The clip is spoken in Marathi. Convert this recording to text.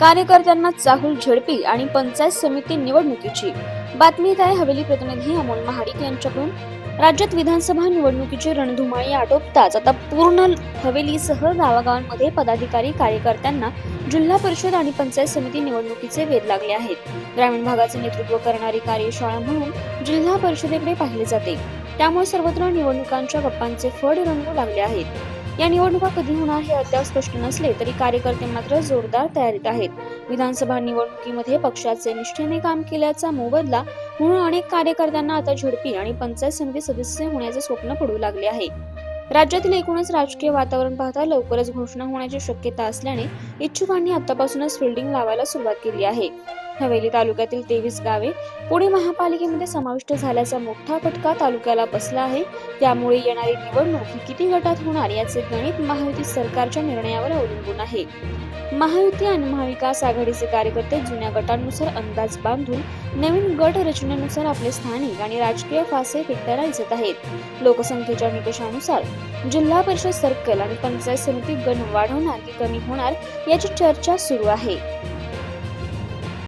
कार्यकर्त्यांना चाहूल झडपी आणि पंचायत समिती निवडणुकीची. बातमी येत आहे हवेली प्रतिनिधी अमोल महाडिक यांच्याकडून. राज्यात विधानसभा निवडणुकीची रणधुमाळी आटोपताच आता पूर्ण हवेलीसह गावागावांमध्ये पदाधिकारी कार्यकर्त्यांना जिल्हा परिषद आणि पंचायत समिती निवडणुकीचे वेध लागले आहेत. ग्रामीण भागाचे नेतृत्व करणारी कार्यशाळा म्हणून जिल्हा परिषदेकडे पाहिले जाते. त्यामुळे सर्वत्र निवडणुकांच्या गप्पांचे फड रंगू लागले आहेत. या निवडणुका कधी होणार हे अद्याप स्पष्ट नसले तरी कार्यकर्ते मात्र जोरदार तयारीत आहेत. विधानसभा निवडणुकीमध्ये पक्षाचे निष्ठेने काम केल्याचा मोबदला म्हणून अनेक कार्यकर्त्यांना आता झडपी आणि पंचायत समिती सदस्य होण्याचे स्वप्न पडू लागले आहे. राज्यातील एकूणच राजकीय वातावरण पाहता लवकरच घोषणा होण्याची शक्यता असल्याने इच्छुकांनी आतापासूनच फिल्डिंग लावायला सुरुवात केली आहे. हवेली तालुक्यातील तेवीस गावे पुणे महापालिकेमध्ये समाविष्ट झाल्याचा मोठा फटका तालुक्याला बसला आहे. त्यामुळे येणारी निवडणूक ही किती गटात होणार याचे गणित महायुती सरकारच्या निर्णयावर अवलंबून आहे. महायुती आणि महाविकास आघाडीचे कार्यकर्ते जुन्या गटांनुसार अंदाज बांधून नवीन गट रचनेनुसार आपले स्थानिक आणि राजकीय फासे फेकताना दिसत आहेत. लोकसंख्येच्या निकषानुसार जिल्हा परिषद सर्कल आणि पंचायत समिती गण वाढवणार की कमी होणार याची चर्चा सुरू आहे.